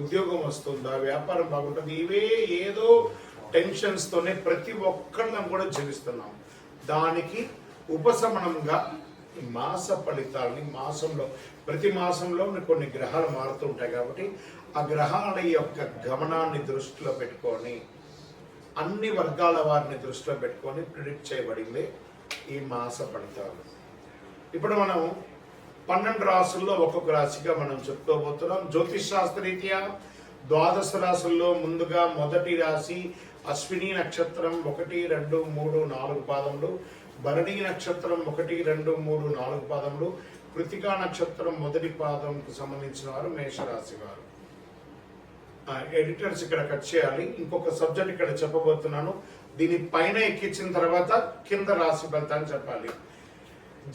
ఉద్యోగం వస్తుందా వ్యాపారం బాగుంటుంది ఇవే ఏదో టెన్షన్స్ తోనే ప్రతి ఒక్కరిని కూడా జీవిస్తున్నాం. దానికి ఉపశమనంగా ఈ మాస ఫలితాలని మాసంలో ప్రతి మాసంలో కొన్ని గ్రహాలు మారుతూ ఉంటాయి కాబట్టి ఆ గ్రహాల యొక్క గమనాన్ని దృష్టిలో పెట్టుకొని అన్ని వర్గాల వారిని దృష్టిలో పెట్టుకొని ప్రిడిక్ట్ చేయబడింది ఈ మాస ఫలితాలు. ఇప్పుడు మనం పన్నెండు రాసుల్లో ఒక్కొక్క రాశిగా మనం చెప్పుకోబోతున్నాం. జ్యోతిష్ శాస్త్రరీత్యా ద్వాదశ రాశుల్లో ముందుగా మొదటి రాశి అశ్విని నక్షత్రం ఒకటి రెండు మూడు నాలుగు పాదములు. భరణి నక్షత్రం ఒకటి రెండు మూడు నాలుగు పాదములు. కృతికా నక్షత్రం మొదటి పాదంకు సంబంధించిన వారు మేషరాశి వారు. ఎడిటర్స్ ఇక్కడ కట్ చేయాలి. ఇంకొక సబ్జెక్ట్ ఇక్కడ చెప్పబోతున్నాను. దీని పైన ఎక్కించిన తర్వాత కింద రాశి ఫలితాన్ని చెప్పాలి.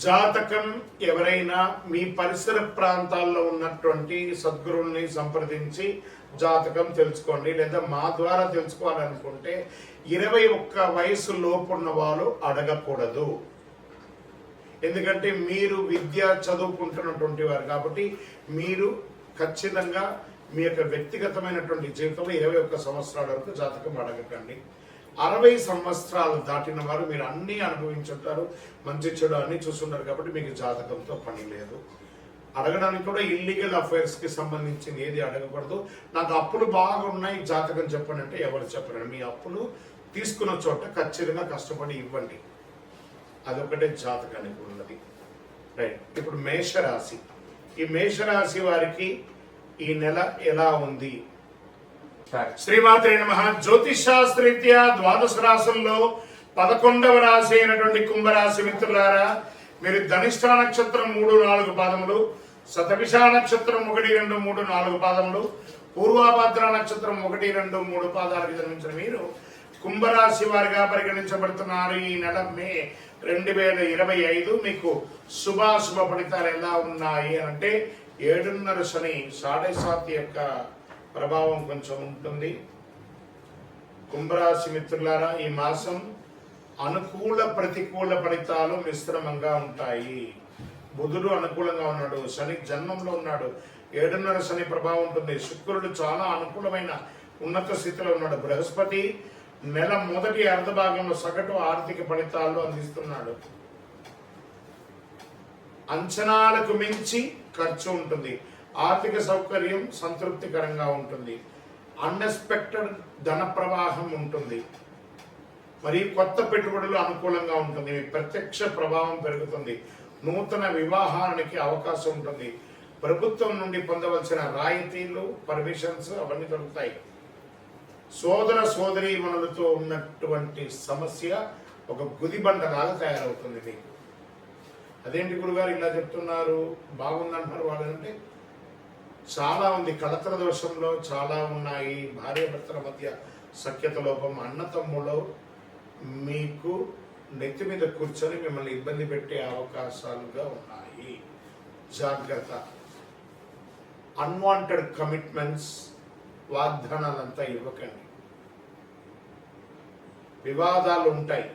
జాతకం ఎవరైనా మీ పరిసర ప్రాంతాల్లో ఉన్నటువంటి సద్గురుల్ని సంప్రదించి జాతకం తెలుసుకోండి లేదా మా ద్వారా తెలుసుకోవాలనుకుంటే ఇరవై ఒక్క వయసు లోపున్న వాళ్ళు అడగకూడదు. ఎందుకంటే మీరు విద్య చదువుకుంటున్నటువంటి వారు కాబట్టి మీరు ఖచ్చితంగా మీ యొక్క వ్యక్తిగతమైనటువంటి జీవితంలో ఇరవై ఒక్క సంవత్సరాల వరకు జాతకం అడగకండి. అరవై సంవత్సరాలు దాటిన వారు మీరు అన్నీ అనుభవించుంటారు. మంచి చెడు అన్ని చూస్తుంటారు కాబట్టి మీకు జాతకంతో పని లేదు. అడగడానికి కూడా ఇల్లీగల్ అఫైర్స్కి సంబంధించిన ఏది అడగకూడదు. నాకు అప్పులు బాగున్నాయి జాతకం చెప్పండి అంటే ఎవరు చెప్పరు. మీ అప్పులు తీసుకున్న చోట ఖచ్చితంగా కష్టపడి ఇవ్వండి. అదొకటే జాతకానికి ఉన్నది. రైట్. ఇప్పుడు మేషరాశి. ఈ మేషరాశి వారికి ఈ నెల ఎలా ఉంది? శ్రీమాత్రే నమ. జ్యోతిష్ శాస్త్రరీత్యా ద్వాదశ రాశుల్లో పదకొండవ రాశి అయినటువంటి కుంభరాశి మిత్రులారా మీరు ధనిష్ట నక్షత్రం మూడు నాలుగు పాదములు శతభిష నక్షత్రం ఒకటి రెండు మూడు నాలుగు పాదములు పూర్వాభద్ర నక్షత్రం ఒకటి రెండు మూడు పాదాలకు జన్మించిన మీరు కుంభరాశి వారిగా పరిగణించబడుతున్నారు ఈ నెల మే రెండు వేల ఇరవై ఐదు. మీకు శుభాశుభ ఫలితాలు ఎలా ఉన్నాయి అంటే ఏడున్నర శని సాడే సాత్ యొక్క ప్రభావం కొంచెం ఉంటుంది. కుంభరాశి మిత్రులారా ఈ మాసం అనుకూల ప్రతికూల ఫలితాలు మిశ్రమంగా ఉంటాయి. బుధుడు అనుకూలంగా ఉన్నాడు శని జన్మంలో ఉన్నాడు. ఏడున్నర శని ప్రభావం ఉంటుంది. శుక్రుడు చాలా అనుకూలమైన ఉన్నత స్థితిలో ఉన్నాడు. బృహస్పతి నెల మొదటి అర్ధ భాగంలో సగటు ఆర్థిక ఫలితాలు అందిస్తున్నాడు. అంచనాలకు మించి ఖర్చు ఉంటుంది. ఆర్థిక సౌకర్యం సంతృప్తికరంగా ఉంటుంది. అన్ఎక్స్పెక్టెడ్ ధన ప్రవాహం ఉంటుంది. మరియు కొత్త పెట్టుబడులు అనుకూలంగా ఉంటుంది. ప్రత్యక్ష ప్రభావం పెరుగుతుంది. నూతన వివాహానికి అవకాశం ఉంటుంది. ప్రభుత్వం నుండి పొందవలసిన రాయితీలు పర్మిషన్స్ అవన్నీ దొరుకుతాయి. సోదర సోదరి మనులతో ఉన్నటువంటి సమస్య ఒక గుదిబండలాగా తయారవుతుంది. మీకు అదేంటి గురుగారు ఇలా చెప్తున్నారు? బాగుందంటున్నారు వాళ్ళంటే చాలా ఉంది. కలతర దోషంలో చాలా ఉన్నాయి. భార్యాభర్తల మధ్య సఖ్యత లోపం. అన్నతమ్ములు మీకు నెత్తి మీద కూర్చొని మిమ్మల్ని ఇబ్బంది పెట్టే అవకాశాలుగా ఉన్నాయి. జాగ్రత్త. అన్వాంటెడ్ కమిట్మెంట్స్ వాగ్దానాలంతా ఇవ్వకండి. వివాదాలు ఉంటాయి.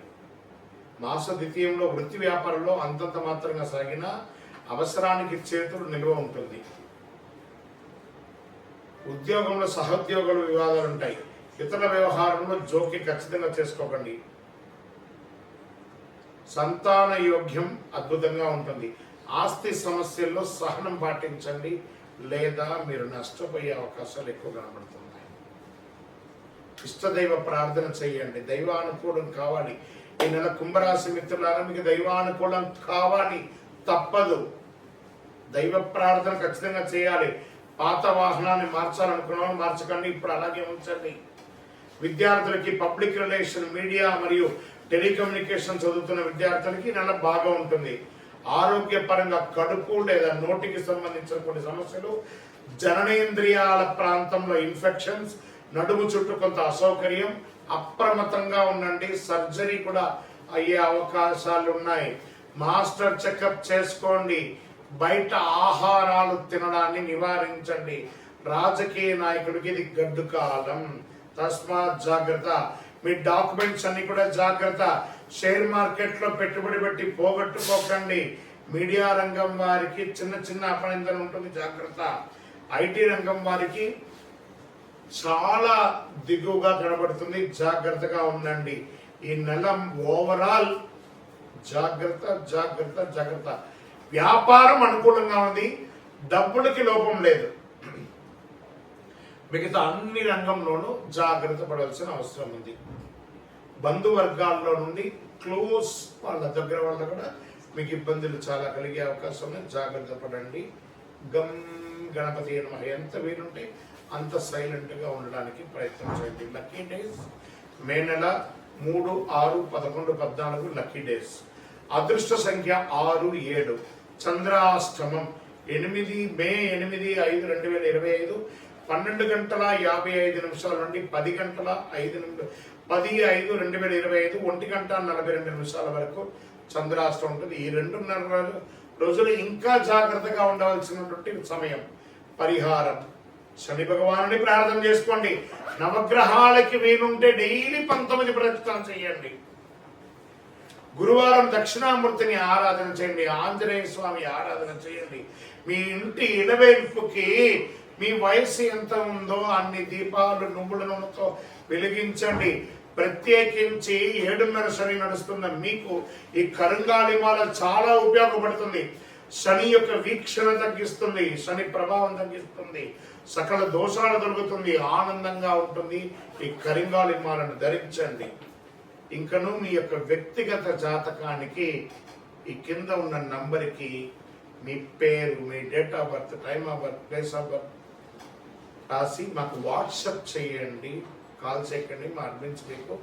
మాస ద్వితీయంలో వృత్తి వ్యాపారంలో అంతంత మాత్రంగా సాగిన అవసరానికి చేతులు నిల్వ ఉంటుంది. ఉద్యోగంలో సహోద్యోగుల వివాదాలు ఉంటాయి ఇతర వ్యవహారంలో జోక్యం ఖచ్చితంగా చేసుకోకండి. సంతాన యోగ్యం అద్భుతంగా ఉంటుంది. ఆస్తి సమస్యల్లో సహనం పాటించండి. లేదా మీరు నష్టపోయే అవకాశాలు ఎక్కువ కనబడుతున్నాయి. ఇష్టదైవ ప్రార్థన చేయండి. దైవానుకూలం కావాలి. ఈ నెల కుంభరాశి మిత్రులారా మీకు దైవానుకూలం కావాలి తప్పదు. దైవ ప్రార్థన ఖచ్చితంగా చేయాలి. పాత వాహనాన్ని మార్చాలనుకున్నాను మార్చకండి ఇప్పుడు అలాగే ఉంచండి. విద్యార్థులకి పబ్లిక్ రిలేషన్ మీడియా మరియు టెలికమ్యూనికేషన్ చదువుతున్న విద్యార్థులకి నెల బాగా ఉంటుంది. ఆరోగ్యపరంగా కడుపు లేదా నోటికి సంబంధించిన కొన్ని సమస్యలు జననేంద్రియాల ప్రాంతంలో ఇన్ఫెక్షన్స్ నడుము చుట్టూ కొంత అసౌకర్యం అప్రమత్తంగా ఉండండి సర్జరీ కూడా అయ్యే అవకాశాలు ఉన్నాయి మాస్టర్ చెకప్ చేసుకోండి. బయట ఆహారాలు తినడాన్ని నివారించండి. రాజకీయ నాయకుడికి ఇది గడ్డు కాలం. తస్మాత్ జాగ్రత్త. మీ డాక్యుమెంట్స్ అన్ని కూడా జాగ్రత్త. షేర్ మార్కెట్లో పెట్టుబడి పెట్టి పోగొట్టుకోకండి. మీడియా రంగం వారికి చిన్న చిన్న అపనిందన ఉంటుంది జాగ్రత్త. ఐటీ రంగం వారికి చాలా దిగువగా కనబడుతుంది జాగ్రత్తగా ఉండండి. ఈ నెల ఓవరాల్ జాగ్రత్త జాగ్రత్త జాగ్రత్త. వ్యాపారం అనుకూలంగా ఉంది. డబ్బులకి లోపం లేదు. మిగతా అన్ని రంగంలోనూ జాగ్రత్త పడాల్సిన అవసరం ఉంది. బంధువర్గాల్లో నుండి క్లోజ్ వాళ్ళ దగ్గర వాళ్ళ కూడా మీకు ఇబ్బందులు చాలా కలిగే అవకాశం ఉంది. జాగ్రత్త పడండి. గమ్ గణపతి నమః ఎంత వీలుంటే అంత సైలెంట్గా ఉండడానికి ప్రయత్నం చేయండి. లక్కీ డేస్ మే నెల మూడు ఆరు పదకొండు పద్నాలుగు లక్కీ డేస్. అదృష్ట సంఖ్య ఆరు ఏడు. చంద్రాష్టమం ఎనిమిది మే ఎనిమిది ఐదు రెండు వేల ఇరవై ఐదు. పన్నెండు గంటల యాభై ఐదు నిమిషాల నుండి పది గంటల ఐదు నిమిషం పది ఐదు రెండు వేల ఇరవై ఐదు. ఒంటి గంట నలభై రెండు నిమిషాల వరకు చంద్రాష్టం ఉంటుంది. ఈ రెండున్నర రోజులు ఇంకా జాగ్రత్తగా ఉండవలసినటువంటి సమయం. పరిహారం. శని భగవానుని ప్రార్థన చేసుకోండి. నవగ్రహాలకి వీలుంటే డైలీ పంతొమ్మిది ప్రదక్షిణ చేయండి. గురువారం దక్షిణామూర్తిని ఆరాధన చేయండి ఆంజనేయ స్వామి ఆరాధన చేయండి. మీ ఇంటి ఇడవేల్పుకి మీ వయసు ఎంత ఉందో అన్ని దీపాలు నువ్వుల నూనెతో వెలిగించండి. ప్రత్యేకించి ఏడున్నర శని నడుస్తున్న మీకు ఈ కరుంగాలిమాల చాలా ఉపయోగపడుతుంది. శని యొక్క వీక్షణ తగ్గిస్తుంది శని ప్రభావం తగ్గిస్తుంది సకల దోషాలు దొరుకుతుంది ఆనందంగా ఉంటుంది. ఈ కరింగాలిమాలను ధరించండి. ఇంకను మీ యొక్క వ్యక్తిగత జాతకానికి ఈ కింద ఉన్న నంబర్కి మీ పేరు మీ date of birth time of birth place of birth రాసి మాకు వాట్సప్ చేయండి. కాల్ చేయకండి మా అడ్మిన్స్ మీకు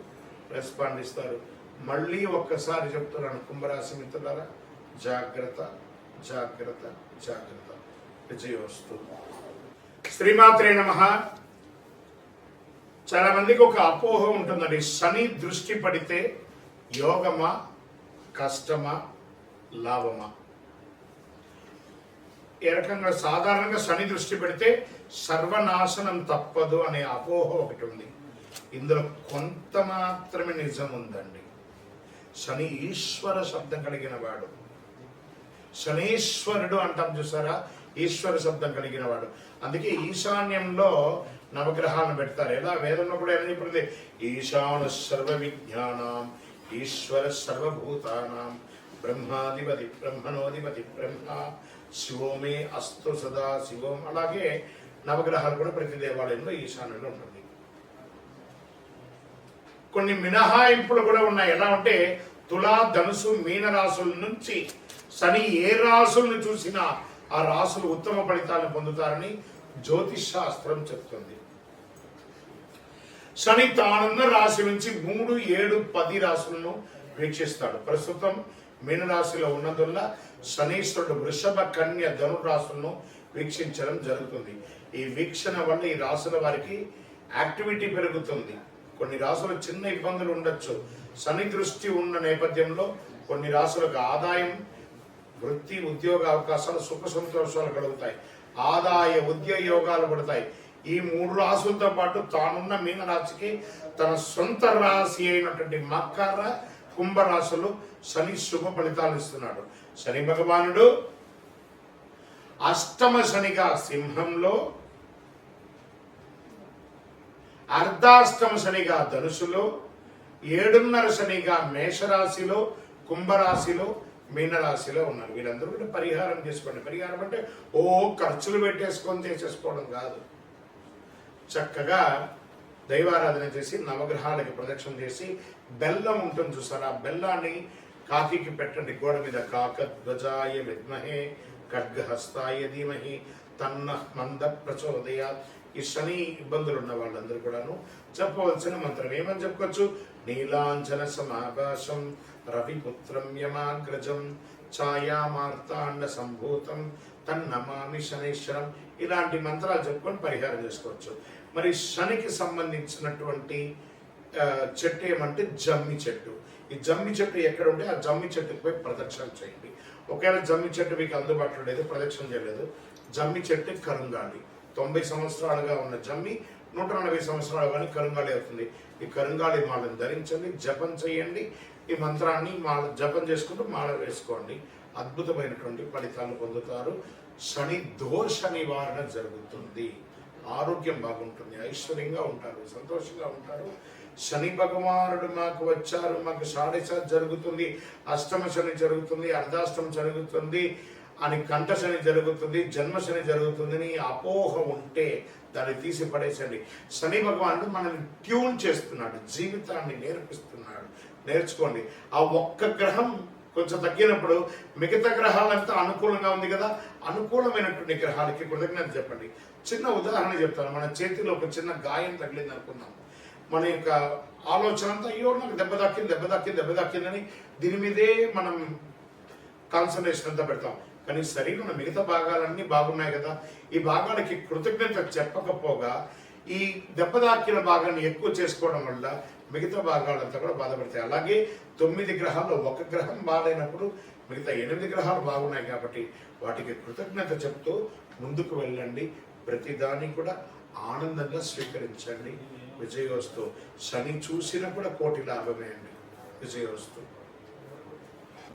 రెస్పాండ్ ఇస్తారు. మళ్ళీ ఒక్కసారి చెప్తున్నాను కుంభరాశి మిత్రులారా జాగ్రత్త జాగ్రత్త జాగ్రత్త. విజయోస్తు. శ్రీమాత్రే నమ. చాలా మందికి ఒక అపోహ ఉంటుందండి. శని దృష్టి పడితే యోగమా కష్టమా లాభమా? ఏ రకంగా? సాధారణంగా శని దృష్టి పెడితే సర్వనాశనం తప్పదు అనే అపోహ ఒకటి ఉంది. ఇందులో కొంత మాత్రమే నిజం ఉందండి. శని ఈశ్వర శబ్దం కలిగిన వాడు. శనీశ్వరుడు అంటాం చూసారా? ఈశ్వర శబ్దం కలిగిన వాడు. అందుకే ఈశాన్యంలో నవగ్రహాలను పెడతారు. ఎలా? వేదంలో కూడా ఏమని చెప్పింది ఈశాను సర్వ విజ్ఞానం ఈశ్వర సర్వభూతానం బ్రహ్మాధిపతి బ్రహ్మణోధిపతి బ్రహ్మ శివోమే అస్తు సదా శివం. అలాగే నవగ్రహాలు కూడా ప్రతి దేవాలయంలో ఈశాన్యంలో ఉంటుంది. కొన్ని మినహాయింపులు కూడా ఉన్నాయి. ఎలా అంటే తులా ధనుసు మీన రాసుల నుంచి శని ఏ రాసులను చూసినా ఆ రాసులు ఉత్తమ ఫలితాలను పొందుతారని జ్యోతిష్ శాస్త్రం చెప్తుంది. శని తానున్న రాశి నుంచి మూడు ఏడు పది రాశులను వీక్షిస్తాడు. ప్రస్తుతం మీనరాశిలో ఉన్నందువల్ల శనీశ్వరుడు వృషభ కన్య ధను రాశులను వీక్షించడం జరుగుతుంది. ఈ వీక్షణ వల్ల ఈ రాశుల వారికి యాక్టివిటీ పెరుగుతుంది. కొన్ని రాసులు చిన్న ఇబ్బందులు ఉండొచ్చు. శని దృష్టి ఉన్న నేపథ్యంలో కొన్ని రాసులకు ఆదాయం వృత్తి ఉద్యోగ అవకాశాలు సుఖ సంతోషాలు కలుగుతాయి. ఆదాయ ఉద్యోగ యోగాలు పడతాయి. ఈ మూడు రాసులతో పాటు తానున్న మీనరాశికి తన సొంత రాశి అయినటువంటి మకర కుంభరాశులు శని శుభ ఫలితాలు ఇస్తున్నాడు. శని భగవానుడు అష్టమ శనిగా సింహంలో అర్ధాష్టమ శనిగా ధనుసులో ఏడున్నర శనిగా మేషరాశిలో కుంభరాశిలో మీనరాశిలో ఉన్నారు. వీళ్ళందరూ కూడా పరిహారం చేసుకోండి. పరిహారం అంటే ఓ ఖర్చులు పెట్టేసుకొని చేసేసుకోవడం కాదు. చక్కగా దైవారాధన చేసి నవగ్రహాలకి ప్రదక్షిణ చేసి బెల్లం ఉంటుంది చూసారా? బెల్లాన్ని కాఫీకి పెట్టండి. గోడ మీద కాకధ్వజాయ విద్మహే ఖడ్గహస్తాయ ధీమహి తన్న మంద ప్రచోదయ. ఈ శని ఇబ్బందులు ఉన్న వాళ్ళందరూ కూడాను చెప్పవలసిన మంత్రం ఏమని చెప్పుకోవచ్చు? నీలాంజన సమాకాశం. రవిపుత్రం యమాగ్రజం ఛాయామార్తాండ సంభూతం తన్నమామి శనైశ్వరం ఇలాంటి మంత్రాలు చెప్పుకొని పరిహారం చేసుకోవచ్చు. మరి శనికి సంబంధించినటువంటి చెట్టు ఏమంటే జమ్మి చెట్టు. ఈ జమ్మి చెట్టు ఎక్కడ ఉంటే ఆ జమ్మి చెట్టుకు పోయి ప్రదక్షిణ చేయండి. ఒకవేళ జమ్మి చెట్టు మీకు అందుబాటులో లేదు ప్రదక్షిణ చేయలేదు. జమ్మి చెట్టు కరుంగాలి. తొంభై సంవత్సరాలుగా ఉన్న జమ్మి నూట నలభై సంవత్సరాలు కానీ కరుంగాలి అవుతుంది. ఈ కరుంగాలి మాలను ధరించండి జపం చేయండి. ఈ మంత్రాన్ని మాల జపం చేసుకుంటూ మాల వేసుకోండి. అద్భుతమైనటువంటి ఫలితాలు పొందుతారు. శని దోష నివారణ జరుగుతుంది. ఆరోగ్యం బాగుంటుంది. ఐశ్వర్యంగా ఉంటారు. సంతోషంగా ఉంటారు. శని భగవానుడు మాకు వచ్చారు. మాకు షాడశ జరుగుతుంది. అష్టమ శని జరుగుతుంది. అర్ధాష్టమ జరుగుతుంది. అని కంఠ శని జరుగుతుంది. జన్మ శని జరుగుతుందని అపోహ ఉంటే దాన్ని తీసి పడేసండి శని భగవానుడు మనల్ని ట్యూన్ చేస్తున్నాడు. జీవితాన్ని నేర్పిస్తున్నాడు. నేర్చుకోండి. ఆ ఒక్క గ్రహం కొంచెం తగ్గినప్పుడు మిగతా గ్రహాలంతా అనుకూలంగా ఉంది కదా? అనుకూలమైనటువంటి గ్రహాలకి కృతజ్ఞత చెప్పండి. చిన్న ఉదాహరణ చెప్తాను. మన చేతిలో ఒక చిన్న గాయం తగిలింది అనుకుందాం. మన యొక్క ఆలోచన అంతా అయ్యో నాకు దెబ్బ దక్కింది దెబ్బ దక్కింది దెబ్బ తాకిందని దీని మీదే మనం కాన్సన్ట్రేషన్ అంతా పెడతాం. కానీ శరీరంలో మిగతా భాగాలన్నీ బాగున్నాయి కదా? ఈ భాగాలకి కృతజ్ఞత చెప్పకపోగా ఈ దెబ్బ తాకిన భాగాన్ని ఎక్కువ చేసుకోవడం వల్ల మిగతా భాగాలంతా కూడా బాధపడతాయి. అలాగే తొమ్మిది గ్రహాల్లో ఒక గ్రహం బాగాలేనప్పుడు మిగతా ఎనిమిది గ్రహాలు బాగున్నాయి కాబట్టి వాటికి కృతజ్ఞత చెప్తూ ముందుకు వెళ్ళండి. ప్రతిదాన్ని కూడా ఆనందంగా స్వీకరించండి. విజయోస్తు. శని చూసినా కూడా కోటి లాభమే అండి. విజయోస్తు.